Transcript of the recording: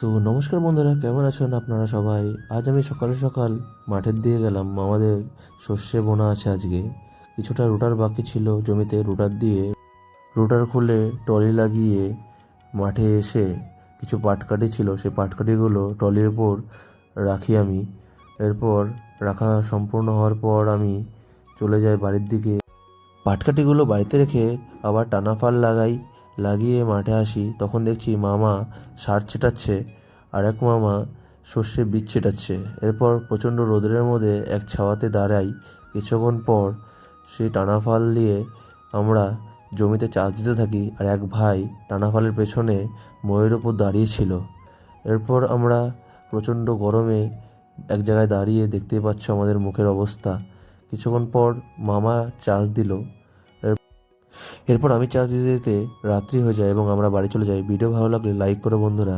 So নমস্কার বন্ধুরা, কেমন আছেন আপনারা সবাই? আজ আমি সকাল সকাল মাঠের দিকে গেলাম। আমাদের সর্ষে বোনা আছে আজকে। কিছুটা রোটার বাকি ছিল জমিতে, রোটার দিয়ে। রোটার খুলে টলি লাগিয়ে মাঠে এসে কিছু পাটকাঠি ছিল। সেই পাটকাঠিগুলো টলির উপর রাখি আমি। এরপর রাখা সম্পূর্ণ হওয়ার পর আমি চলে যাই বাড়ির দিকে। পাটকাঠিগুলো বাড়িতে রেখে আবার টানা ফাল লাগাই। লাগিয়ে মাঠে আসি, তখন দেখছি মামা সার ছেটাচ্ছে আর এক মামা সর্ষে বীজ ছেটাচ্ছে। এরপর প্রচণ্ড রোদের মধ্যে এক ছাওয়াতে দাঁড়াই। কিছুক্ষণ পর সেই টানা ফাল দিয়ে আমরা জমিতে চাষ দিতে থাকি আর এক ভাই টানা ফালের পেছনে ময়ের ওপর দাঁড়িয়েছিল এরপর আমরা প্রচণ্ড গরমে এক জায়গায় দাঁড়িয়ে দেখতেই পাচ্ছ আমাদের মুখের অবস্থা। কিছুক্ষণ পর মামা চাষ দিল। এরপর আমি চার্জ দিতে দিতে রাত্রি হয়ে যায় এবং আমরা বাড়ি চলে যাই। ভিডিও ভালো লাগলে লাইক করো বন্ধুরা।